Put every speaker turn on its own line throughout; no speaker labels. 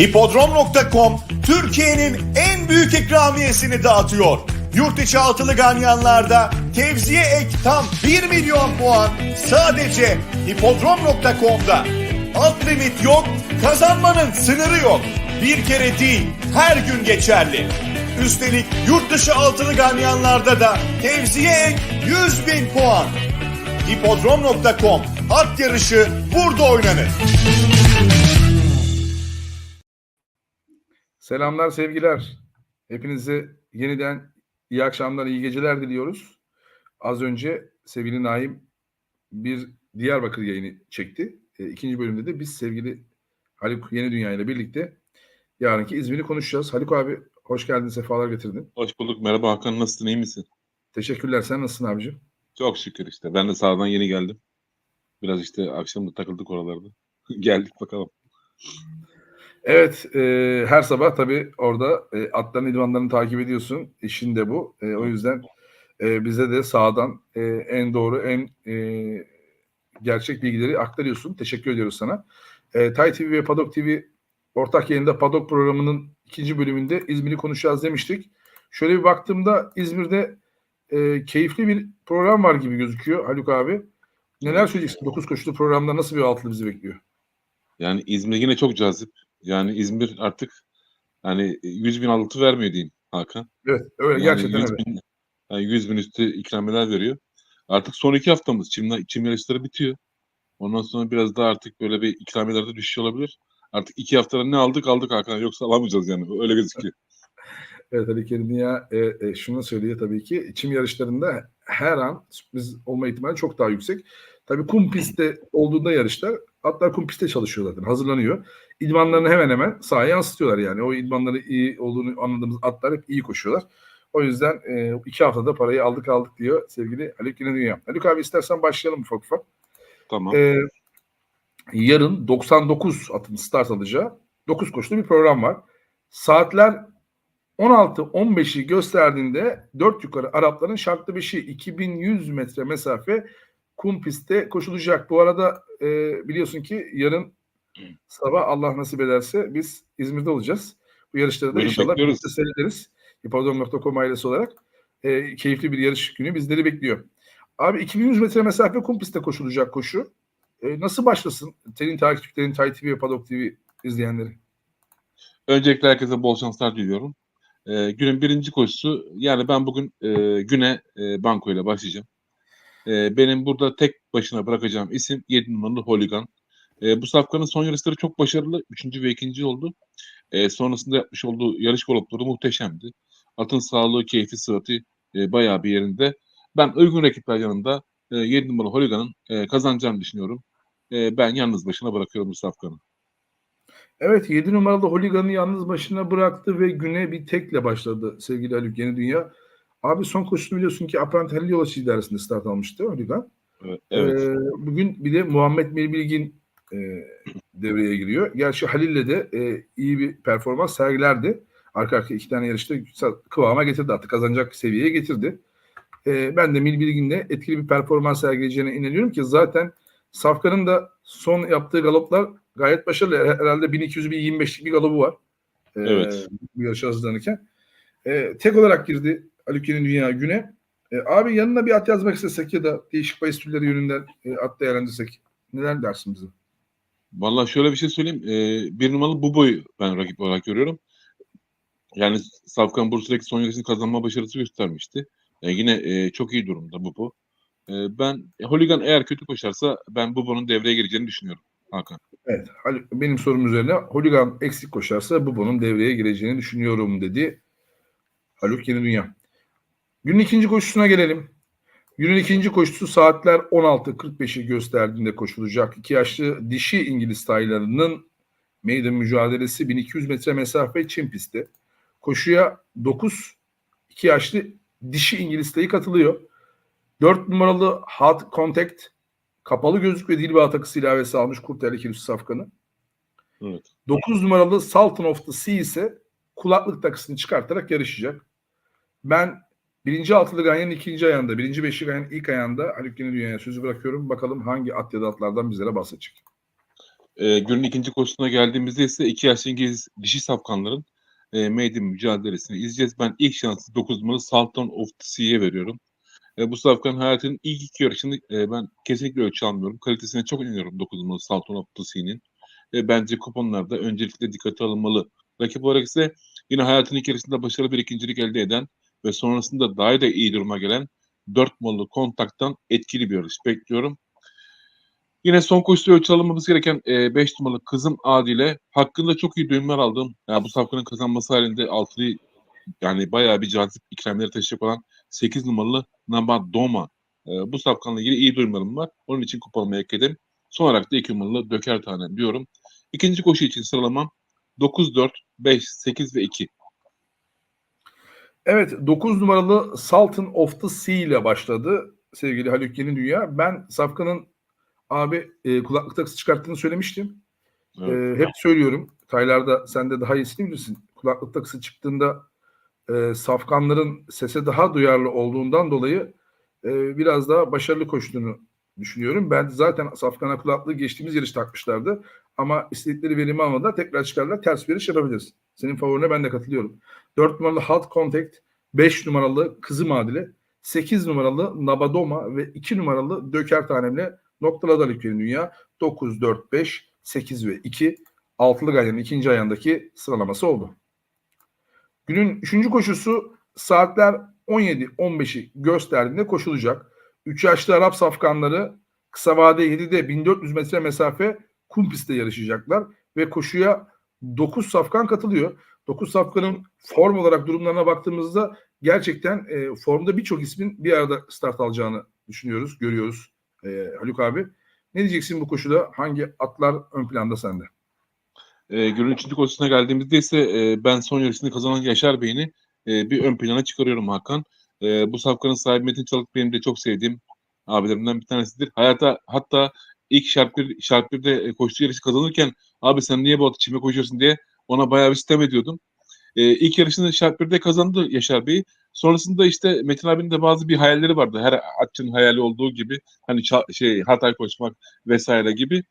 Hipodrom.com Türkiye'nin en büyük ikramiyesini dağıtıyor. Yurt içi altılı ganyanlarda tevziye ek tam 1 milyon puan sadece Hipodrom.com'da. Alt limit yok, kazanmanın sınırı yok. Bir kere değil, her gün geçerli. Üstelik yurt dışı altılı ganyanlarda da tevziye ek 100 bin puan. Hipodrom.com At yarışı burada oynanır.
Selamlar, sevgiler. Hepinize yeniden iyi akşamlar, iyi geceler diliyoruz. Az önce sevgili Naim bir Diyarbakır yayını çekti. E, ikinci bölümde de biz sevgili Haluk Yeni Dünya ile birlikte yarınki İzmir'i konuşacağız. Haluk abi hoş geldin, sefalar getirdin.
Hoş bulduk. Merhaba Hakan. Nasılsın? iyi misin?
Teşekkürler. Sen nasılsın abicim?
Çok şükür işte. Ben de sağdan yeni geldim. Biraz işte akşam da takıldık oralarda. Geldik bakalım.
Evet, e, her sabah tabii orada e, atların idmanlarını takip ediyorsun. İşin de bu. E, o yüzden e, bize de sağdan e, en doğru, en e, gerçek bilgileri aktarıyorsun. Teşekkür ediyoruz sana. E, Tay TV ve Padok TV ortak yayında Padok programının ikinci bölümünde İzmir'i konuşacağız demiştik. Şöyle bir baktığımda İzmir'de e, keyifli bir program var gibi gözüküyor Haluk abi. Neler söyleyeceksin? 9 koşulu programda nasıl bir altılı bizi bekliyor?
Yani İzmir yine çok cazip. Yani İzmir artık yani 100 bin altı vermiyor diyeyim Hakan.
Evet, öyle
Yani
gerçekten
100
öyle.
bin, yani 100 bin üstü ikramiyeler veriyor. Artık son iki haftamız. Çim, çim yarışları bitiyor. Ondan sonra biraz daha artık böyle bir ikramiyelerde düşüş olabilir. Artık iki haftada ne aldık aldık Hakan. Yoksa alamayacağız yani. Öyle gözüküyor.
Evet Ali Kerim Dünya e, e, şunu söylüyor tabii ki çim yarışlarında her an sürpriz olma ihtimali çok daha yüksek. Tabii kum pistte olduğunda yarışlar atlar kum pistte çalışıyor zaten hazırlanıyor. İdmanlarını hemen hemen sahaya yansıtıyorlar yani. O idmanları iyi olduğunu anladığımız atlar hep iyi koşuyorlar. O yüzden e, iki haftada parayı aldık aldık diyor sevgili Haluk Kerim Dünya. Haluk abi istersen başlayalım ufak ufak.
Tamam.
Ee, yarın 99 atın start alacağı 9 koşulu bir program var. Saatler 16-15'i gösterdiğinde 4 yukarı Arapların şartlı beşi 2100 metre mesafe kum pistte koşulacak. Bu arada e, biliyorsun ki yarın sabah Allah nasip ederse biz İzmir'de olacağız. Bu yarışları da
Buyurun,
inşallah birlikte seyrederiz. Hipodrom.com ailesi olarak. E, keyifli bir yarış günü bizleri bekliyor. Abi 2100 metre mesafe kum pistte koşulacak koşu. E, nasıl başlasın? Senin takipçilerin, Tay TV ve Padok TV izleyenleri.
Öncelikle herkese bol şanslar diliyorum. Ee, günün birinci koşusu yani ben bugün e, güne e, banko ile başlayacağım. E, benim burada tek başına bırakacağım isim 7 numaralı Holigan. E, bu safkanın son yarışları çok başarılı. Üçüncü ve ikinci oldu. E, sonrasında yapmış olduğu yarış galopları muhteşemdi. Atın sağlığı, keyfi, sıhhati e, bayağı bir yerinde. Ben uygun rakipler yanında e, 7 numaralı Holigan'ın e, kazanacağını düşünüyorum. E, ben yalnız başına bırakıyorum bu safkanı.
Evet 7 numaralı Holigan'ı yalnız başına bıraktı ve güne bir tekle başladı sevgili Haluk Yeni Dünya. Abi son koşusunu biliyorsun ki Apprent Halil Yolaçı idaresinde start almıştı Holigan.
Evet. evet.
Ee, bugün bir de Muhammed Melbilgin e, devreye giriyor. Gerçi Halil'le de e, iyi bir performans sergilerdi. Arka arkaya iki tane yarışta kıvama getirdi artık kazanacak seviyeye getirdi. E, ben de Milbilgin'le etkili bir performans sergileyeceğine inanıyorum ki zaten Safkan'ın da son yaptığı galoplar gayet başarılı. Herhalde 1200-1025'lik bir galobu var. E,
Evet.
Bu yarışa hazırlanırken. E, tek olarak girdi Haluk'in Dünya güne. E, abi yanına bir at yazmak istesek ya da değişik bahis türleri yönünden e, at değerlendirsek neler dersin bize?
Vallahi şöyle bir şey söyleyeyim. Ee, bir numaralı Bubo'yu ben rakip olarak görüyorum. Yani Safkan Bursa'daki son yarışını kazanma başarısı göstermişti. Ee, yine e, çok iyi durumda Bubo. Ee, ben e, Holigan eğer kötü koşarsa ben Bubo'nun devreye gireceğini düşünüyorum Hakan.
Evet. Benim sorum üzerine Holigan eksik koşarsa Bubo'nun devreye gireceğini düşünüyorum dedi Haluk Yeni Dünya. Günün ikinci koşusuna gelelim. Günün ikinci koşusu saatler 16.45'i gösterdiğinde koşulacak. İki yaşlı dişi İngiliz taylarının meydan mücadelesi 1200 metre mesafe çim pisti. Koşuya 9 iki yaşlı dişi İngiliz tayı katılıyor. 4 numaralı Hot Contact kapalı gözlük ve dil bağ takısı ilavesi almış Kurtel Kirüs Safkan'ı.
Evet.
9 numaralı Sultan of the Sea ise kulaklık takısını çıkartarak yarışacak. Ben birinci altılı ganyanın ikinci ayağında, birinci beşli ganyanın ilk ayağında Haluk Yeni Dünya'ya sözü bırakıyorum. Bakalım hangi at ya da atlardan bizlere bahsedecek.
E, günün ikinci koşusuna geldiğimizde ise iki yaşlı İngiliz dişi safkanların e, maiden mücadelesini izleyeceğiz. Ben ilk şansı 9 numaralı Sultan of the Sea'ye veriyorum. E, bu safkan hayatının ilk iki yarışını e, ben kesinlikle ölçü almıyorum. Kalitesine çok inanıyorum 9 numaralı Sultan of the Sea'nin. E, bence kuponlarda öncelikle dikkate alınmalı. Rakip olarak ise yine hayatının ilk yarışında başarılı bir ikincilik elde eden ve sonrasında daha da iyi duruma gelen 4 numaralı kontaktan etkili bir yarış bekliyorum. Yine son koşuda ölçü alınmamız gereken 5 numaralı kızım Adile hakkında çok iyi duyumlar aldım. Yani bu safkanın kazanması halinde altılı yani bayağı bir cazip ikramları taşıyacak olan 8 numaralı Nabadoma. E, bu safkanla ilgili iyi duyumlarım var. Onun için kupamı ekledim. Son olarak da 2 numaralı Döker Tane diyorum. İkinci koşu için sıralamam 9, 4, 5, 8 ve 2.
Evet 9 numaralı Sultan of the Sea ile başladı sevgili Haluk Yeni Dünya. Ben Safkan'ın abi e, kulaklık takısı çıkarttığını söylemiştim.
Evet.
E, hep söylüyorum. Taylarda sen de daha iyisini bilirsin. Kulaklık takısı çıktığında e, safkanların sese daha duyarlı olduğundan dolayı e, biraz daha başarılı koştuğunu düşünüyorum. Ben zaten safkana kulaklığı geçtiğimiz yarış takmışlardı. Ama istedikleri verimi almadan tekrar çıkarlar ters bir yarış yapabiliriz. Senin favorine ben de katılıyorum. 4 numaralı Hot Contact, 5 numaralı Kızım Adile, 8 numaralı Nabadoma ve 2 numaralı Döker Tanemle noktaladı Haluk'un Dünya. 9, 4, 5, 8 ve 2 altılı ganyanın ikinci ayağındaki sıralaması oldu. Günün üçüncü koşusu saatler 17-15'i gösterdiğinde koşulacak. 3 yaşlı Arap safkanları kısa vade 7'de 1400 metre mesafe kum pistte yarışacaklar ve koşuya 9 safkan katılıyor. 9 safkanın form olarak durumlarına baktığımızda gerçekten e, formda birçok ismin bir arada start alacağını düşünüyoruz, görüyoruz e, Haluk abi. Ne diyeceksin bu koşuda? Hangi atlar ön planda sende?
E, günün üçüncü geldiğimizde ise e, ben son yarışını kazanan Yaşar Bey'ini e, bir ön plana çıkarıyorum Hakan. E, bu safkanın sahibi Metin Çalık benim de çok sevdiğim abilerimden bir tanesidir. Hayata hatta ilk şart birde e, koştuğu yarışı kazanırken abi sen niye bu atı çime koşuyorsun diye ona bayağı bir sitem ediyordum. E, ilk yarışını şart birde kazandı Yaşar Bey. Sonrasında işte Metin abinin de bazı bir hayalleri vardı. Her atçının hayali olduğu gibi hani şey Hatay koşmak vesaire gibi.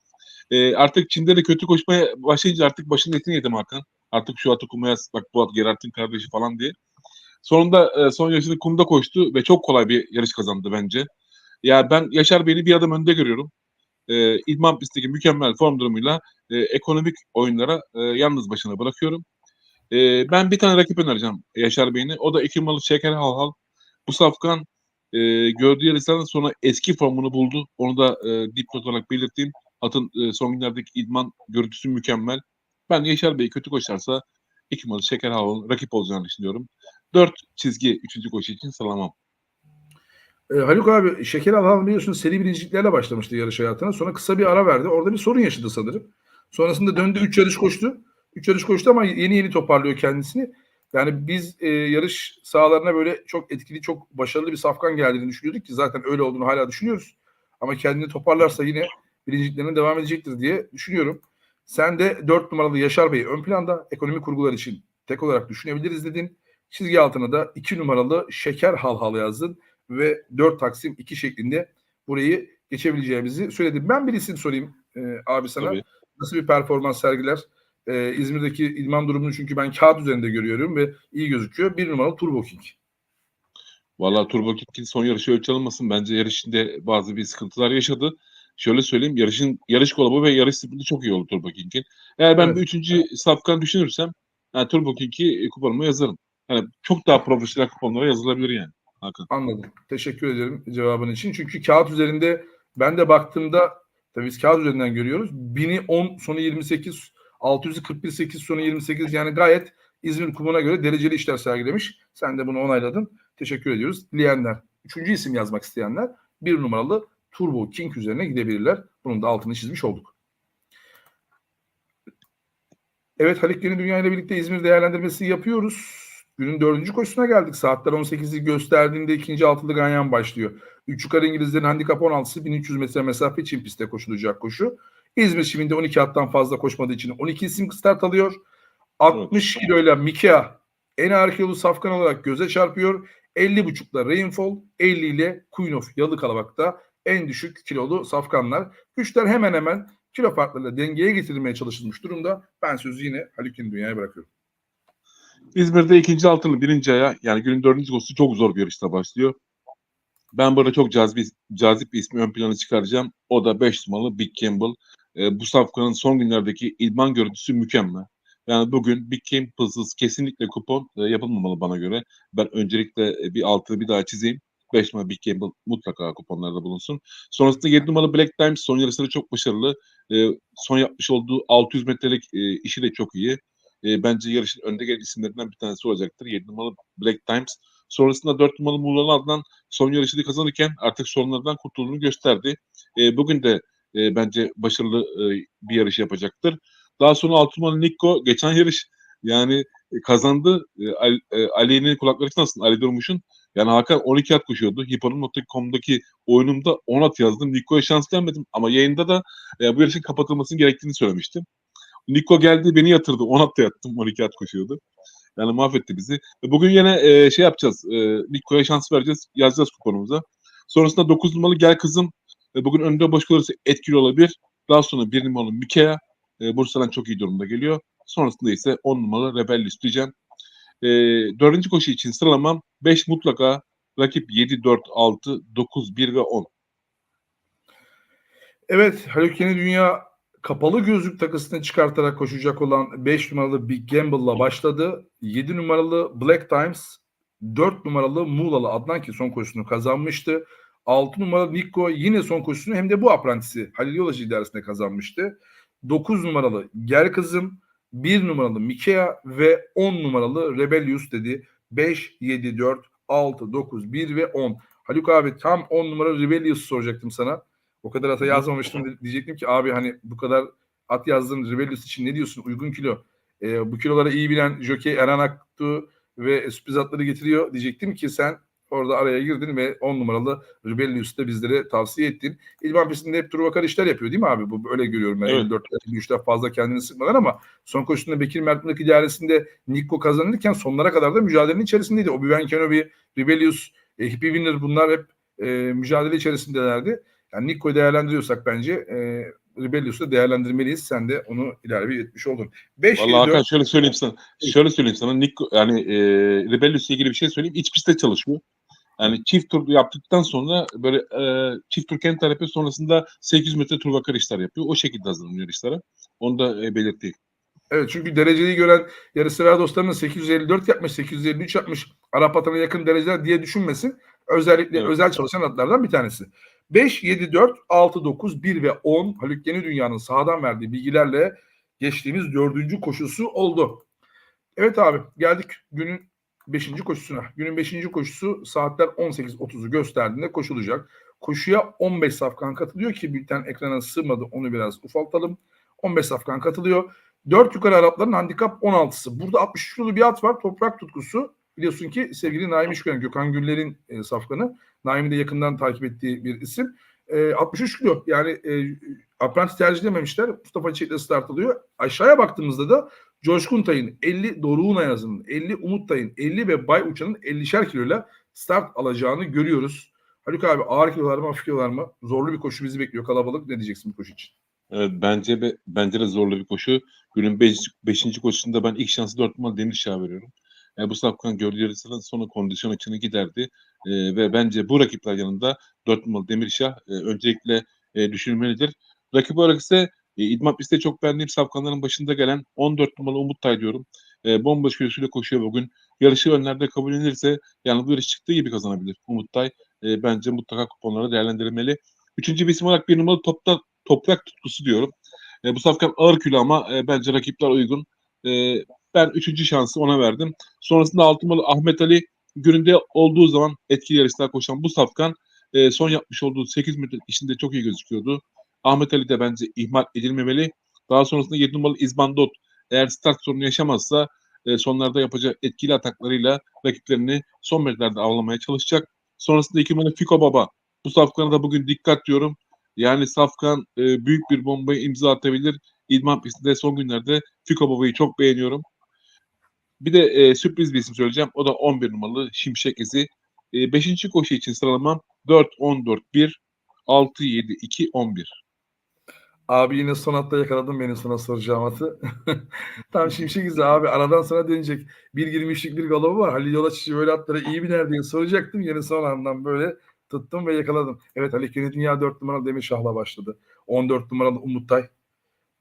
E, artık Çin'de de kötü koşmaya başlayınca artık başının etini yedim Hakan. Artık şu atı kumaya bak bu at Gerard'ın kardeşi falan diye. Sonunda e, son yarışını kumda koştu ve çok kolay bir yarış kazandı bence. Ya ben Yaşar Bey'i bir adım önde görüyorum. E, İdman pistteki mükemmel form durumuyla e, ekonomik oyunlara e, yalnız başına bırakıyorum. E, ben bir tane rakip önereceğim Yaşar Bey'ini. O da iki malı Şeker Halhal. Bu safkan e, gördüğü yarışlardan sonra eski formunu buldu. Onu da e, dipnot olarak belirteyim. Atın e, son günlerdeki idman görüntüsü mükemmel. Ben Yaşar Bey kötü koşarsa iki malı Şeker Halhal'ın rakip olacağını düşünüyorum. Dört çizgi üçüncü koşu için sıralamam.
E, Haluk abi Şeker Alhan biliyorsun seri birinciliklerle başlamıştı yarış hayatına. Sonra kısa bir ara verdi. Orada bir sorun yaşadı sanırım. Sonrasında döndü 3 yarış koştu. 3 yarış koştu ama yeni yeni toparlıyor kendisini. Yani biz e, yarış sahalarına böyle çok etkili, çok başarılı bir safkan geldiğini düşünüyorduk ki zaten öyle olduğunu hala düşünüyoruz. Ama kendini toparlarsa yine birinciliklerine devam edecektir diye düşünüyorum. Sen de 4 numaralı Yaşar Bey ön planda ekonomi kurgular için tek olarak düşünebiliriz dedin. Çizgi altına da 2 numaralı Şeker Halhal yazdın ve 4 Taksim 2 şeklinde burayı geçebileceğimizi söyledim. Ben bir isim sorayım e, abi sana.
Tabii.
Nasıl bir performans sergiler? E, İzmir'deki idman durumunu çünkü ben kağıt üzerinde görüyorum ve iyi gözüküyor. Bir numaralı Turbo King.
Valla Turbo King'in son yarışı ölçü alınmasın. Bence yarış içinde bazı bir sıkıntılar yaşadı. Şöyle söyleyeyim yarışın yarış kolabu ve yarış sprinti çok iyi oldu Turbo King'in. Eğer ben
Evet.
bir üçüncü safkan düşünürsem yani Turbo King'i e, kuponuma yazarım. Yani çok daha profesyonel kuponlara yazılabilir yani. Hakan.
Anladım. Teşekkür ederim cevabın için. Çünkü kağıt üzerinde ben de baktığımda tabii biz kağıt üzerinden görüyoruz. 1000'i 10 sonu 28 600'ü 41 8 sonu 28 yani gayet İzmir kumuna göre dereceli işler sergilemiş. Sen de bunu onayladın. Teşekkür ediyoruz. Dileyenler, üçüncü isim yazmak isteyenler bir numaralı Turbo King üzerine gidebilirler. Bunun da altını çizmiş olduk. Evet Halik Yeni Dünya ile birlikte İzmir değerlendirmesi yapıyoruz. Günün dördüncü koşusuna geldik. Saatler 18'i gösterdiğinde ikinci altılı ganyan başlıyor. Üç yukarı İngilizlerin handikap 16'sı 1300 metre mesafe için pistte koşulacak koşu. İzmir şimdi 12 attan fazla koşmadığı için 12 isim start alıyor. 60 kiloyla Mikea en ağır kilolu safkan olarak göze çarpıyor. 50.5'la Rainfall, 50 ile Queen of Yalı Kalabak'ta en düşük kilolu safkanlar. Güçler hemen hemen kilo farklarıyla dengeye getirilmeye çalışılmış durumda. Ben sözü yine Haluk Yeni Dünya'ya bırakıyorum.
İzmir'de ikinci altını birinci aya yani günün dördüncü koşusu çok zor bir yarışta başlıyor. Ben burada çok cazip, cazip bir ismi ön plana çıkaracağım. O da 5 numaralı Big Campbell. Ee, bu safkanın son günlerdeki idman görüntüsü mükemmel. Yani bugün Big Campbell'sız kesinlikle kupon e, yapılmamalı bana göre. Ben öncelikle e, bir altını bir daha çizeyim. 5 numaralı Big Campbell mutlaka kuponlarda bulunsun. Sonrasında 7 numaralı Black Times son yarışları çok başarılı. Ee, son yapmış olduğu 600 metrelik e, işi de çok iyi. E, bence yarışın önde gelen isimlerinden bir tanesi olacaktır. 7 numaralı Black Times. Sonrasında 4 numaralı Muğla'lı Adnan son yarışını kazanırken artık sorunlardan kurtulduğunu gösterdi. E, bugün de e, bence başarılı e, bir yarış yapacaktır. Daha sonra 6 numaralı Nikko geçen yarış yani e, kazandı. E, e, Ali'nin kulakları çınlasın. Ali Durmuş'un yani Hakan 12 at koşuyordu. Hipo'nun.com'daki oyunumda 10 at yazdım. Nikko'ya şans vermedim ama yayında da e, bu yarışın kapatılmasının gerektiğini söylemiştim. Niko geldi beni yatırdı. 10 at da yattım. 12 at koşuyordu. Yani mahvetti bizi. E, Bugün yine e, şey yapacağız. E, Niko'ya şans vereceğiz. Yazacağız kuponumuza. Sonrasında 9 numaralı Gel Kızım. E, bugün önde boş kalırsa etkili olabilir. Daha sonra 1 numaralı Mikea. E, Bursa'dan çok iyi durumda geliyor. Sonrasında ise 10 numaralı Rebellius diyeceğim. E, dördüncü koşu için sıralamam 5 mutlaka. Rakip 7, 4, 6, 9, 1 ve 10.
Evet Haluk Yeni Dünya kapalı gözlük takısını çıkartarak koşacak olan 5 numaralı Big Gamble'la başladı. 7 numaralı Black Times, 4 numaralı Muğla'lı Adnan ki son koşusunu kazanmıştı. 6 numaralı Nikko yine son koşusunu hem de bu aprantisi Halil Yolacı idaresinde kazanmıştı. 9 numaralı Gel Kızım, 1 numaralı Mikea ve 10 numaralı Rebellius dedi. 5, 7, 4, 6, 9, 1 ve 10. Haluk abi tam 10 numara Rebellius soracaktım sana. O kadar ata yazmamıştım diyecektim ki abi hani bu kadar at yazdığın Rebellius için ne diyorsun uygun kilo. Ee, bu kilolara iyi bilen Jockey Eren Aktu ve sürpriz atları getiriyor diyecektim ki sen orada araya girdin ve 10 numaralı Rebellius'u da bizlere tavsiye ettin. İlman pistinde hep Turvakar işler yapıyor değil mi abi? Bu öyle görüyorum ben.
Evet.
54 53'te fazla kendini sıkmadan ama son koşusunda Bekir Mert'in idaresinde Nikko kazanırken sonlara kadar da mücadelenin içerisindeydi. Obi-Wan Kenobi, Rebellius, e, Hippie Winner bunlar hep e, mücadele içerisindelerdi. Yani Nikko'yu değerlendiriyorsak bence e, Rebellius'u da değerlendirmeliyiz. Sen de onu ilave etmiş oldun. 5
Vallahi Hakan şöyle söyleyeyim sana. Şöyle söyleyeyim sana. Nico, yani e, Rebellius'la ilgili bir şey söyleyeyim. İç pistte çalışıyor. Yani çift tur yaptıktan sonra böyle e, çift tur kent yapıyor. Sonrasında 800 metre tur vakar işler yapıyor. O şekilde hazırlanıyor yarışlara. Onu da e, belirteyim.
Evet çünkü dereceliği gören yarışsever dostlarının 854 yapmış, 853 yapmış. Arap atına yakın dereceler diye düşünmesin. Özellikle
Evet.
özel çalışan atlardan bir tanesi. 5, 7, 4, 6, 9, 1 ve 10 Haluk Yeni Dünya'nın sahadan verdiği bilgilerle geçtiğimiz dördüncü koşusu oldu. Evet abi geldik günün 5. koşusuna. Günün 5. koşusu saatler 18.30'u gösterdiğinde koşulacak. Koşuya 15 safkan katılıyor ki bülten ekrana sığmadı onu biraz ufaltalım. 15 safkan katılıyor. 4 yukarı Arapların handikap 16'sı. Burada 63 kilolu bir at var. Toprak tutkusu. Biliyorsun ki sevgili Naim İşgören, Gökhan Güller'in e, safkanı. Naim'i de yakından takip ettiği bir isim. E, 63 kilo. Yani e, apprentice tercih edememişler. Mustafa Çiçek'le start alıyor. Aşağıya baktığımızda da Coşkun Tay'ın 50, Doruk'un Ayaz'ın 50, Umut Tay'ın 50 ve Bay Uçan'ın 50'şer kiloyla start alacağını görüyoruz. Haluk abi ağır kilolar mı hafif kilolar mı? Zorlu bir koşu bizi bekliyor kalabalık. Ne diyeceksin bu koşu için?
Evet, bence be, bence de zorlu bir koşu. Günün 5. koşusunda ben ilk şansı 4 numaralı Demirşah'a veriyorum. Yani bu safkan yarışların sonu kondisyon açığını giderdi. Ee, ve bence bu rakipler yanında 4 numaralı Demirşah e, öncelikle e, düşünülmelidir. Rakip olarak ise e, İdman pistte çok beğendiğim safkanların başında gelen 14 numaralı Umut Tay diyorum. E, bomboş kiloşuyla koşuyor bugün. Yarışı önlerde kabul edilirse bu yarış çıktığı gibi kazanabilir Umut Tay. E, bence mutlaka kuponlara değerlendirilmeli. Üçüncü bir isim olarak bir numaralı topta, toprak tutkusu diyorum. E, bu safkan ağır kilo ama e, bence rakipler uygun. E, ben üçüncü şansı ona verdim. Sonrasında altı numaralı Ahmet Ali gününde olduğu zaman etkili yarışlar koşan bu safkan e, son yapmış olduğu 8 metre işinde çok iyi gözüküyordu. Ahmet Ali de bence ihmal edilmemeli. Daha sonrasında 7 numaralı İzbandot eğer start sorunu yaşamazsa e, sonlarda yapacağı etkili ataklarıyla rakiplerini son metrelerde avlamaya çalışacak. Sonrasında 2 numaralı Fiko Baba. Bu safkana da bugün dikkat diyorum. Yani Safkan e, büyük bir bombayı imza atabilir. İdman pistinde son günlerde Fiko Baba'yı çok beğeniyorum. Bir de e, sürpriz bir isim söyleyeceğim. O da 11 numaralı Şimşek İzi. E, beşinci koşu için sıralamam 4, 14, 1, 6, 7, 2, 11.
Abi yine son hatta yakaladım benim sana soracağım atı. Tam şimşek izi abi aradan sonra dönecek. 1.23'lük bir galobu var. Halil Yolaçıcı böyle atlara iyi biner diye soracaktım. Yine son andan böyle tuttum ve yakaladım. Evet Ali Kene Dünya 4 numaralı Demir Şah'la başladı. 14 numaralı Umuttay.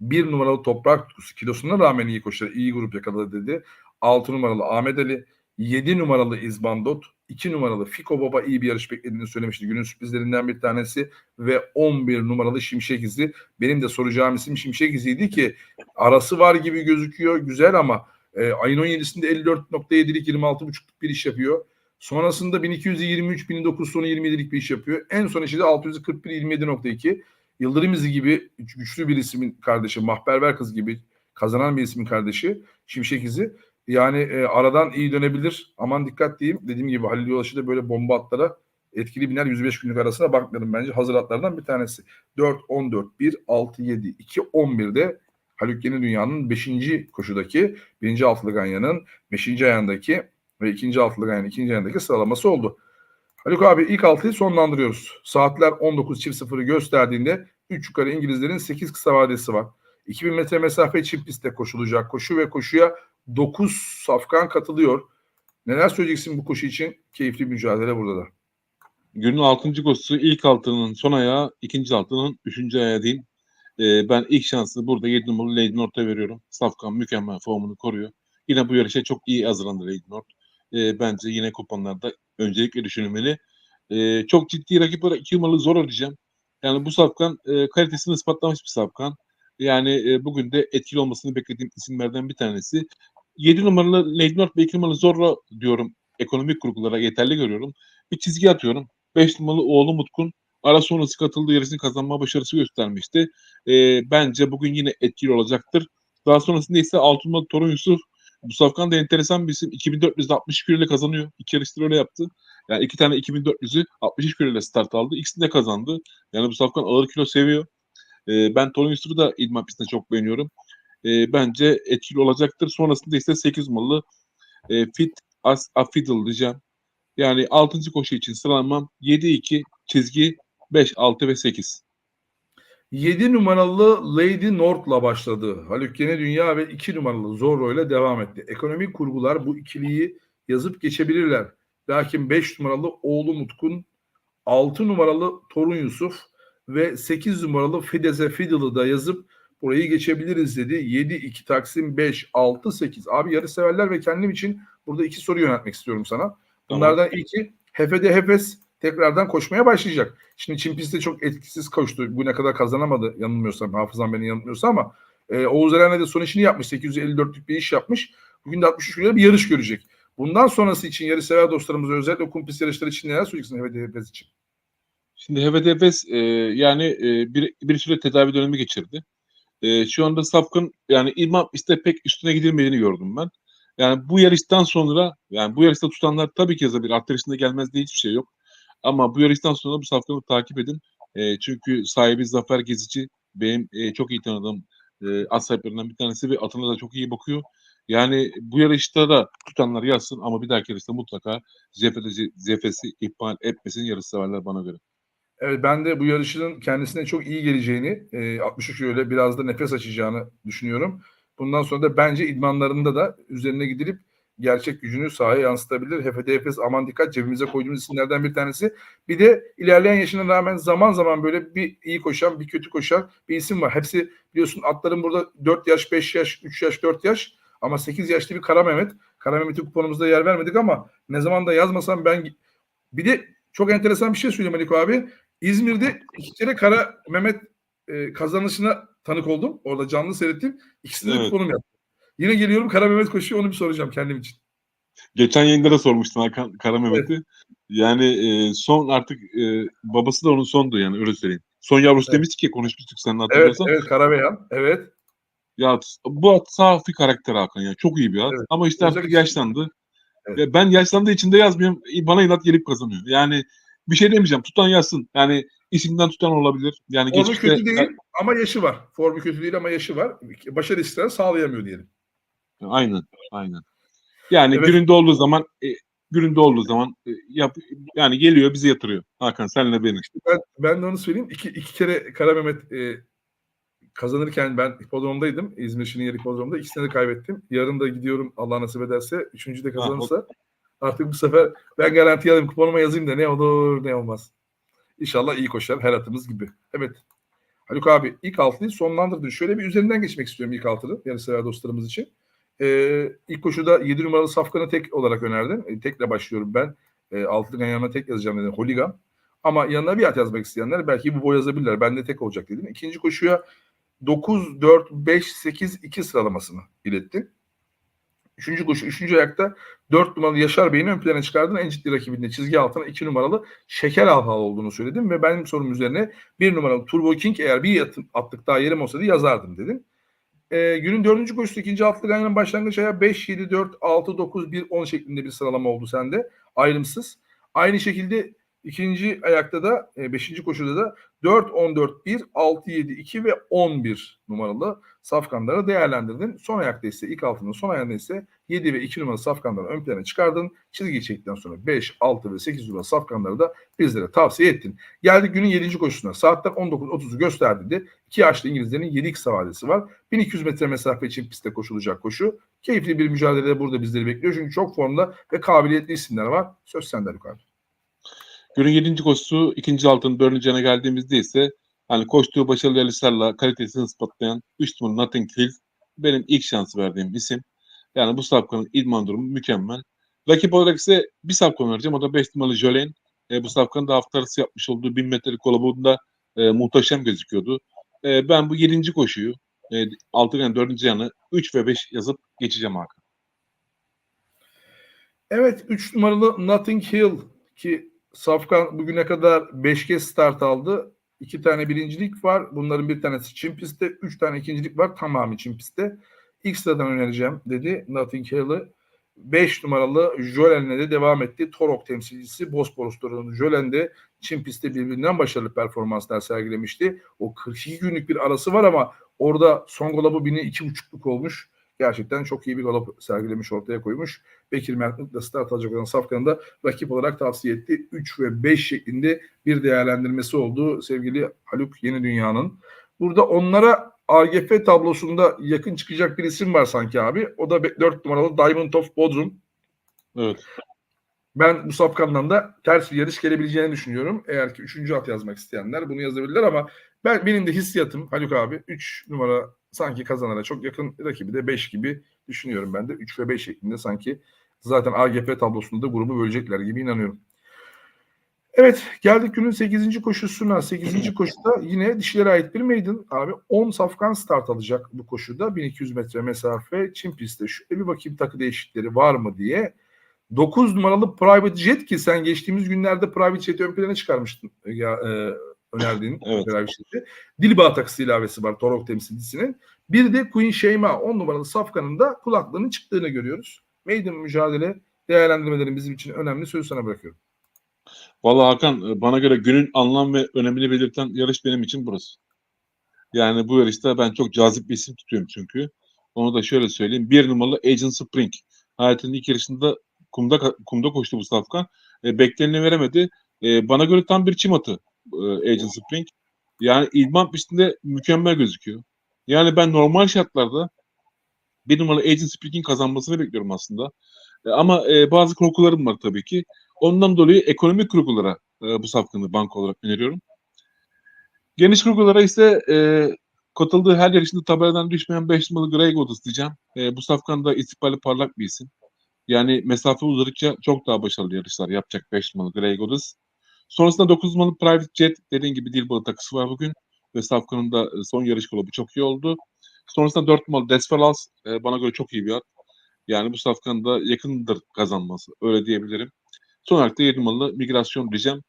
1 numaralı Toprak Tutkusu kilosuna rağmen iyi koşar. iyi grup yakaladı dedi. 6 numaralı Ahmet Ali. 7 numaralı İzbandot. 2 numaralı Fiko Baba iyi bir yarış beklediğini söylemişti. Günün sürprizlerinden bir tanesi ve 11 numaralı Şimşek İzi. Benim de soracağım isim Şimşek İzi'ydi ki arası var gibi gözüküyor. Güzel ama e, ayın 17'sinde 54.7'lik 26.5'luk bir iş yapıyor. Sonrasında 1223 1900 sonu 27'lik bir iş yapıyor. En son işi de 641 27.2. Yıldırım İzi gibi güçlü bir ismin kardeşi, Mahberber kız gibi kazanan bir ismin kardeşi Şimşek İzi. Yani e, aradan iyi dönebilir. Aman dikkat diyeyim. Dediğim gibi Halil Yolaç'ı da böyle bomba atlara etkili biner 105 günlük arasına bakmayalım bence. Hazır atlardan bir tanesi. 4, 14, 1, 6, 7, 2, 11'de Haluk Yeni Dünya'nın 5. koşudaki 1. altılı ganyanın 5. ayağındaki ve 2. altılı ganyanın 2. ayağındaki sıralaması oldu. Haluk abi ilk altıyı sonlandırıyoruz. Saatler 19.00'ı gösterdiğinde 3 yukarı İngilizlerin 8 kısa vadesi var. 2000 metre mesafe çift pistte koşulacak. Koşu ve koşuya 9 safkan katılıyor. Neler söyleyeceksin bu koşu için? Keyifli mücadele burada da.
Günün 6. koşusu ilk altının son ayağı, ikinci altının üçüncü ayağı değil. Ee, ben ilk şansı burada 7 numaralı Lady North'a veriyorum. Safkan mükemmel formunu koruyor. Yine bu yarışa çok iyi hazırlandı Lady North. Ee, bence yine kuponlarda öncelikle düşünülmeli. Ee, çok ciddi rakip olarak 2 numaralı zor arayacağım. Yani bu safkan e, kalitesini ispatlamış bir safkan. Yani e, bugün de etkili olmasını beklediğim isimlerden bir tanesi. 7 numaralı Lady North ve 2 numaralı Zorro diyorum. Ekonomik kurgulara yeterli görüyorum. Bir çizgi atıyorum. 5 numaralı oğlu Mutkun ara sonrası katıldığı yarışını kazanma başarısı göstermişti. E, bence bugün yine etkili olacaktır. Daha sonrasında ise 6 numaralı Torun Yusuf bu safkan da enteresan bir isim. 2460 kilo ile kazanıyor. İki yarıştır öyle yaptı. Yani iki tane 2400'ü 63 kilo ile start aldı. İkisini de kazandı. Yani bu safkan ağır kilo seviyor. E, ben Torun Yusuf'u da idman pistinde çok beğeniyorum. E, bence etkili olacaktır. Sonrasında ise 8 numaralı e, Fit As A Fiddle diyeceğim. Yani 6. koşu için sıralamam 7-2 çizgi 5, 6 ve 8.
7 numaralı Lady North'la başladı. Haluk Yeni Dünya ve 2 numaralı Zorro ile devam etti. Ekonomik kurgular bu ikiliyi yazıp geçebilirler. Lakin 5 numaralı Oğlu Mutkun, 6 numaralı Torun Yusuf ve 8 numaralı Fideze Fiddle'ı da yazıp burayı geçebiliriz dedi. 7-2 Taksim 5, 6, 8. Abi yarı severler ve kendim için burada iki soru yöneltmek istiyorum sana. Bunlardan ilki Hefede Hefes tekrardan koşmaya başlayacak. Şimdi Çin pistte çok etkisiz koştu. Bu ne kadar kazanamadı yanılmıyorsam. Hafızam beni yanılmıyorsa ama e, Oğuz Eren'le de son işini yapmış. 854'lük bir iş yapmış. Bugün de 63 kiloda bir yarış görecek. Bundan sonrası için yarı sever dostlarımıza özellikle kum pist yarışları için neler söyleyeceksin Hefede Hefes için?
Şimdi HVDFS e, yani e, bir, bir süre tedavi dönemi geçirdi. E, şu anda Safkan yani İlman işte pek üstüne gidilmediğini gördüm ben. Yani bu yarıştan sonra yani bu yarışta tutanlar tabii ki yazabilir. Alt yarışında gelmez diye hiçbir şey yok. Ama bu yarıştan sonra bu Safkan'ı takip edin. E, çünkü sahibi Zafer Gezici benim e, çok iyi tanıdığım e, at sahiplerinden bir tanesi ve atına da çok iyi bakıyor. Yani bu yarışta da tutanlar yazsın ama bir dahaki yarışta mutlaka ZFS'i, ZFS'i ihmal etmesin yarış severler bana göre.
Evet ben de bu yarışının kendisine çok iyi geleceğini, e, 63 kilo ile biraz da nefes açacağını düşünüyorum. Bundan sonra da bence idmanlarında da üzerine gidilip gerçek gücünü sahaya yansıtabilir. HFD Efes aman dikkat cebimize koyduğumuz isimlerden bir tanesi. Bir de ilerleyen yaşına rağmen zaman zaman böyle bir iyi koşan, bir kötü koşan bir isim var. Hepsi biliyorsun atların burada 4 yaş, 5 yaş, 3 yaş, 4 yaş ama 8 yaşlı bir Kara Mehmet. Kara Mehmet'i kuponumuzda yer vermedik ama ne zaman da yazmasam ben bir de çok enteresan bir şey söyleyeyim Aliko abi. İzmir'de iki kere Kara Mehmet e, kazanışına tanık oldum. Orada canlı seyrettim. İkisinde de
Evet.
kuponum yaptım. Yine geliyorum Kara Mehmet koşuyor onu bir soracağım kendim için.
Geçen yayında da sormuştum Hakan Kara Mehmet'i. Yani e, son artık e, babası da onun sondu yani öyle söyleyeyim. Son yavrusu
Evet.
demiştik ki konuşmuştuk seninle
Evet,
hatırlıyorsan.
evet Karabeyhan. Evet.
Ya bu at safi karakter Hakan ya. Çok iyi bir at.
Evet.
Ama işte artık
Özellikle-
yaşlandı.
Evet.
Ve ben yaşlandığı için de yazmıyorum. Bana inat gelip kazanıyor. Yani bir şey demeyeceğim. Tutan yazsın. Yani isimden tutan olabilir. Yani
Formu
geçmişte
kötü değil ama yaşı var. Formu kötü değil ama yaşı var. Başarı isteyen sağlayamıyor diyelim.
Aynen, aynen. Yani
Evet.
gününde olduğu zaman e, gününde olduğu zaman e, yap, yani geliyor bizi yatırıyor. Hakan senle benim.
Ben, ben de onu söyleyeyim. İki, iki kere Kara Mehmet e, kazanırken ben hipodromdaydım. İzmir Şirinyer hipodromda. İkisini de kaybettim. Yarın da gidiyorum Allah nasip ederse. Üçüncü de kazanırsa artık bu sefer ben garanti alayım kuponuma yazayım da ne olur ne olmaz. İnşallah iyi koşar her atımız gibi. Evet. Haluk abi ilk altıyı sonlandırdı. Şöyle bir üzerinden geçmek istiyorum ilk altını yarışsever dostlarımız için. Ee, ilk koşuda 7 numaralı Safkan'ı tek olarak önerdim. E, tekle başlıyorum ben. E, altılı yanına tek yazacağım dedim. Holigan. Ama yanına bir at yazmak isteyenler belki bu boy yazabilirler. Ben de tek olacak dedim. İkinci koşuya 9, 4, 5, 8, 2 sıralamasını ilettim. Üçüncü koşu, üçüncü ayakta 4 numaralı Yaşar Bey'in ön plana çıkardın. En ciddi rakibinde çizgi altına 2 numaralı Şeker Alhal olduğunu söyledim. Ve benim sorum üzerine 1 numaralı Turbo King eğer bir attık daha yerim olsaydı yazardım dedim. Ee, günün dördüncü koşusu ikinci altlı ganyanın başlangıç ayağı 5, 7, 4, 6, 9, 1, 10 şeklinde bir sıralama oldu sende. Ayrımsız. Aynı şekilde ikinci ayakta da e, beşinci koşuda da 4, 14, 1, 6, 7, 2 ve 11 numaralı safkanları değerlendirdin. Son ayakta ise ilk altının son ayağında ise 7 ve 2 numaralı safkanları ön plana çıkardın. Çizgiyi çektikten sonra 5, 6 ve 8 numaralı safkanları da bizlere tavsiye ettin. Geldik günün 7. koşusuna. Saatler 19.30'u gösterdi. İki yaşlı İngilizlerin 7x havadisi var. 1200 metre mesafe için pistte koşulacak koşu. Keyifli bir mücadele burada bizleri bekliyor. Çünkü çok formda ve kabiliyetli isimler var. Söz sende yukarı.
Günün 7. koşusu ikinci altın yana geldiğimizde ise hani koştuğu başarılı yarışlarla kalitesini ispatlayan 3 numaralı Nothing Hill benim ilk şansı verdiğim isim. Yani bu safkanın idman durumu mükemmel. Rakip olarak ise bir safkan vereceğim. O da 5 numaralı Jolene. E, bu safkanın da hafta arası yapmış olduğu 1000 metrelik kolabuğunda e, muhteşem gözüküyordu. E, ben bu 7. koşuyu e, 6 yani 4. yanı 3 ve 5 yazıp geçeceğim Hakan.
Evet 3 numaralı Nothing Hill ki Safkan bugüne kadar 5 kez start aldı. 2 tane birincilik var. Bunların bir tanesi Çin pistte. 3 tane ikincilik var. Tamamı Çin pistte. İlk sıradan önereceğim dedi Nothing Hill'ı. 5 numaralı Jolen'le de devam etti. Torok temsilcisi Bosporus Toru'nun Jolen de Çin pistte birbirinden başarılı performanslar sergilemişti. O 42 günlük bir arası var ama orada son golabı bini 2.5'luk olmuş. Gerçekten çok iyi bir galop sergilemiş ortaya koymuş. Bekir Mertlik de start alacak olan Safkan'ı da rakip olarak tavsiye etti. 3 ve 5 şeklinde bir değerlendirmesi oldu sevgili Haluk Yeni Dünya'nın. Burada onlara AGF tablosunda yakın çıkacak bir isim var sanki abi. O da 4 numaralı Diamond of Bodrum.
Evet.
Ben bu safkandan da ters bir yarış gelebileceğini düşünüyorum. Eğer ki 3. at yazmak isteyenler bunu yazabilirler ama ben benim de hissiyatım Haluk abi 3 numara sanki kazanana çok yakın rakibi de 5 gibi düşünüyorum ben de. 3 ve 5 şeklinde sanki zaten AGF tablosunda da grubu bölecekler gibi inanıyorum. Evet geldik günün 8. koşusuna. 8. koşuda yine dişilere ait bir maiden. Abi 10 safkan start alacak bu koşuda. 1200 metre mesafe Çin pistte. Şöyle bir bakayım takı değişiklikleri var mı diye. 9 numaralı Private Jet ki sen geçtiğimiz günlerde Private Jet'i ön plana çıkarmıştın. Ya, e, önerdiğin
Evet.
Jet'i. Dilbağ takısı ilavesi var Torok temsilcisinin. Bir de Queen Şeyma 10 numaralı safkanın da kulaklığının çıktığını görüyoruz. Maiden mücadele değerlendirmelerin bizim için önemli. Sözü sana bırakıyorum.
Vallahi Hakan e, bana göre günün anlam ve önemini belirten yarış benim için burası. Yani bu yarışta ben çok cazip bir isim tutuyorum çünkü. Onu da şöyle söyleyeyim. Bir numaralı Agent Spring. Hayatının ilk yarışında kumda kumda koştu bu safkan. E, bekleneni veremedi. E, bana göre tam bir çim atı e, Agent Spring. Yani idman pistinde mükemmel gözüküyor. Yani ben normal şartlarda bir numaralı Agent Spring'in kazanmasını bekliyorum aslında. E, ama e, bazı korkularım var tabii ki. Ondan dolayı ekonomik kurgulara e, bu safkanı banka olarak öneriyorum. Geniş kurgulara ise e, katıldığı her yarışında tabeladan düşmeyen 5 numaralı Grey Goddess diyeceğim. E, bu safkan da istikbali parlak bir isim. Yani mesafe uzadıkça çok daha başarılı yarışlar yapacak 5 numaralı Grey Goddess. Sonrasında 9 numaralı Private Jet dediğim gibi Dilbalı takısı var bugün. Ve safkanın da e, son yarış kolabu çok iyi oldu. Sonrasında 4 numaralı Desperas e, bana göre çok iyi bir at. Yani bu safkanın da yakındır kazanması. Öyle diyebilirim. Son olarak da 7 numaralı migrasyon diyeceğim.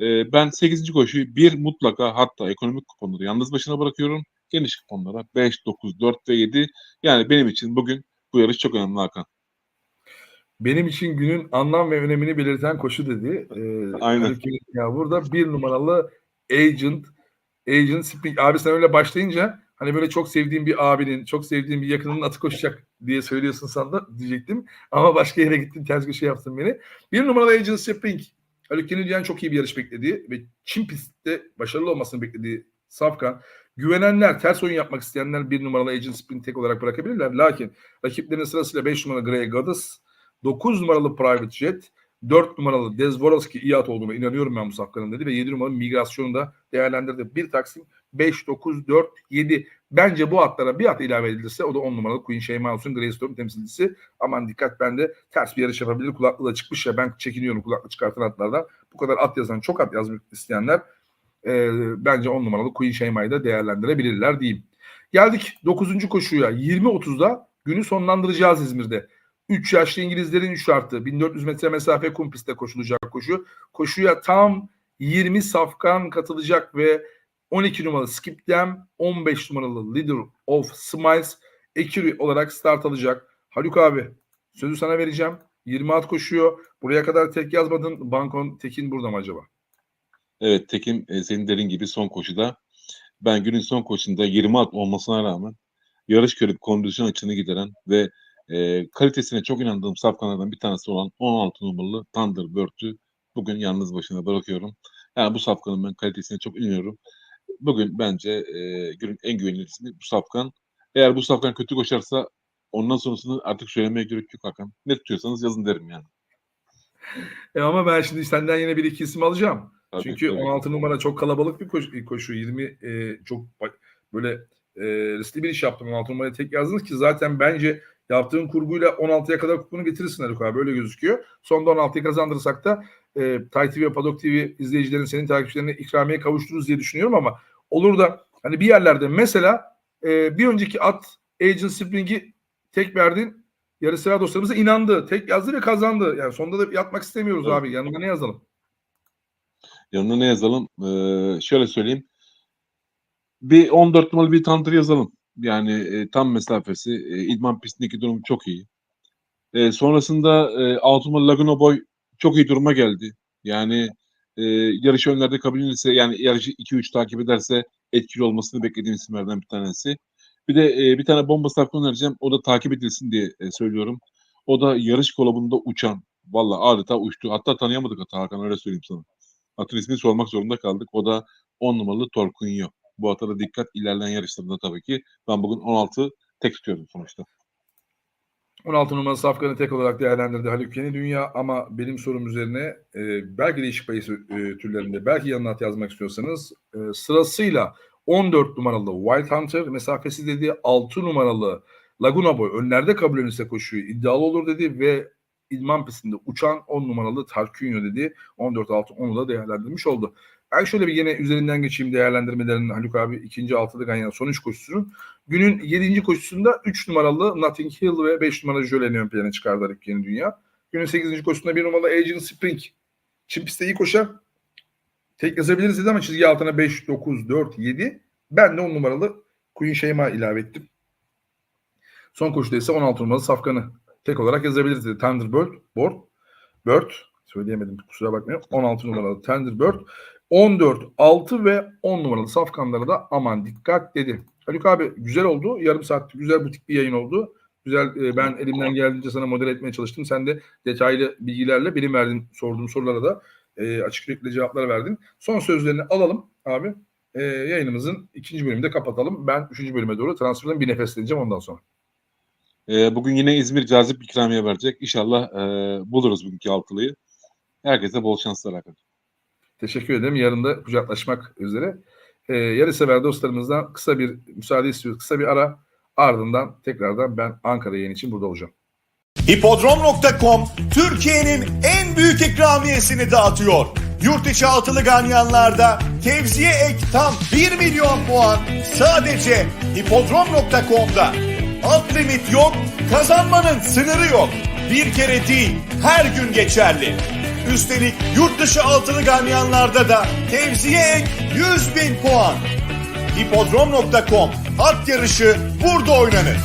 Ee, ben 8. koşuyu bir mutlaka hatta ekonomik kuponları yalnız başına bırakıyorum. Geniş kuponlara 5, 9, 4 ve 7. Yani benim için bugün bu yarış çok önemli Hakan.
Benim için günün anlam ve önemini belirten koşu dedi. Ee,
Aynen.
Ya burada bir numaralı Agent Agent Spring. Abi sen öyle başlayınca hani böyle çok sevdiğim bir abinin, çok sevdiğim bir yakınının atı koşacak diye söylüyorsun sandım diyecektim. Ama başka yere gittin ters köşe yaptın beni. Bir numaralı Agent Spring. Haluk Yeni Dünya'nın çok iyi bir yarış beklediği ve Çin pistte başarılı olmasını beklediği Safkan. Güvenenler, ters oyun yapmak isteyenler bir numaralı Agent Sprint tek olarak bırakabilirler. Lakin rakiplerinin sırasıyla 5 numaralı Grey Goddess, 9 numaralı Private Jet, 4 numaralı Dezvorovski iyi at olduğuna inanıyorum ben bu safkanın dedi ve 7 numaralı migrasyonu da değerlendirdi. Bir taksim 5, 9, 4, 7. Bence bu atlara bir at ilave edilirse o da 10 numaralı Queen Shea olsun Greystone temsilcisi. Aman dikkat bende ters bir yarış yapabilir. Kulaklığı çıkmış ya ben çekiniyorum kulaklık çıkartan atlardan. Bu kadar at yazan çok at yazmak isteyenler e, bence 10 numaralı Queen Shayma'yı da değerlendirebilirler diyeyim. Geldik 9. koşuya. 20.30'da günü sonlandıracağız İzmir'de. 3 yaşlı İngilizlerin 3 artı 1400 metre mesafe kum pistte koşulacak koşu. Koşuya tam 20 safkan katılacak ve 12 numaralı Skip Dam, 15 numaralı Leader of Smiles Ekiri olarak start alacak. Haluk abi sözü sana vereceğim. 20 at koşuyor. Buraya kadar tek yazmadın. Bankon Tekin burada mı acaba?
Evet Tekin e, senin dediğin gibi son koşuda ben günün son koşusunda 20 at olmasına rağmen yarış körü kondisyon açığını gideren ve e, kalitesine çok inandığım safkanlardan bir tanesi olan 16 numaralı Thunderbird'ü bugün yalnız başına bırakıyorum. Yani bu safkanın ben kalitesine çok inanıyorum. Bugün bence e, günün en güvenilir ismi bu safkan. Eğer bu safkan kötü koşarsa ondan sonrasını artık söylemeye gerek yok Hakan. Ne tutuyorsanız yazın derim yani.
E ama ben şimdi senden yine bir iki isim alacağım.
Tabii,
Çünkü
tabii.
16 numara çok kalabalık bir koşu. koşu. 20 e, çok bak- böyle e, riskli bir iş yaptım. 16 numarayı tek yazdınız ki zaten bence yaptığın kurguyla 16'ya kadar kuponu getirirsin Haluk abi. Böyle gözüküyor. Sonda 16'yı kazandırırsak da e, Tay TV ve Padok TV izleyicilerin senin takipçilerine ikramiye kavuştururuz diye düşünüyorum ama olur da hani bir yerlerde mesela e, bir önceki at Agent Spring'i tek verdin. Yarı sıra dostlarımıza inandı. Tek yazdı ve kazandı. Yani sonunda da yatmak istemiyoruz
Evet.
abi. Yanına ne yazalım?
Yanına ne yazalım? Ee, şöyle söyleyeyim. Bir 14 numaralı bir Thunder yazalım. Yani e, tam mesafesi. E, İdman pistindeki durum çok iyi. E, sonrasında e, 6 numaralı Laguna Boy çok iyi duruma geldi. Yani e, yarışı önlerde kabilinirse yani yarışı 2-3 takip ederse etkili olmasını beklediğim isimlerden bir tanesi. Bir de e, bir tane bomba safkan önereceğim. O da takip edilsin diye e, söylüyorum. O da yarış kolabında uçan. Valla adeta uçtu. Hatta tanıyamadık hatta Hakan öyle söyleyeyim sana. Atın ismini sormak zorunda kaldık. O da 10 numaralı Torkunyo. Bu ata da dikkat ilerleyen yarışlarında tabii ki. Ben bugün 16 tek tutuyorum sonuçta.
16 numaralı safkanı tek olarak değerlendirdi Haluk Yeni Dünya ama benim sorum üzerine e, belki değişik bahis e, türlerinde belki yanına at yazmak istiyorsanız e, sırasıyla 14 numaralı Wild Hunter mesafesi dedi 6 numaralı Laguna Boy önlerde kabul edilirse koşuyu iddialı olur dedi ve idman pistinde uçan 10 numaralı Tarquinio dedi 14-6 onu da değerlendirmiş oldu. Ben şöyle bir yine üzerinden geçeyim değerlendirmelerin Haluk abi ikinci altılı ganyan son üç koşusunun. Günün 7. koşusunda 3 numaralı Notting Hill ve 5 numaralı Jolen'i ön plana çıkardı Haluk Yeni Dünya. Günün 8. koşusunda 1 numaralı Agent Spring. Çin pistte iyi koşar. Tek yazabiliriz dedi ama çizgi altına 5, 9, 4, 7. Ben de 10 numaralı Queen Shema ilave ettim. Son koşuda ise 16 numaralı Safkan'ı tek olarak yazabiliriz dedi. Thunderbird, Board, Bird, söyleyemedim kusura bakmayın. 16 numaralı Thunderbird. 14, 6 ve 10 numaralı safkanlara da aman dikkat dedi. Haluk abi güzel oldu. Yarım saat güzel butik bir yayın oldu. Güzel e, ben elimden geldiğince sana model etmeye çalıştım. Sen de detaylı bilgilerle benim verdiğim sorduğum sorulara da e, açık yürekli cevaplar verdin. Son sözlerini alalım abi. E, yayınımızın ikinci bölümünde kapatalım. Ben üçüncü bölüme doğru transferden bir nefesleneceğim ondan sonra.
Ee, bugün yine İzmir cazip bir ikramiye verecek. İnşallah e, buluruz bugünkü altılıyı. Herkese bol şanslar Hakan.
Teşekkür ederim. Yarın da kucaklaşmak üzere. E, yarı sever dostlarımızdan kısa bir müsaade istiyoruz. Kısa bir ara. Ardından tekrardan ben Ankara yayın için burada olacağım.
Hipodrom.com Türkiye'nin en büyük ikramiyesini dağıtıyor. Yurt içi altılı ganyanlarda tevziye ek tam 1 milyon puan sadece hipodrom.com'da. Alt limit yok, kazanmanın sınırı yok. Bir kere değil, her gün geçerli. Üstelik yurt dışı altılı ganyanlarda da tevziye ek 100 bin puan. Hipodrom.com At yarışı burada oynanır.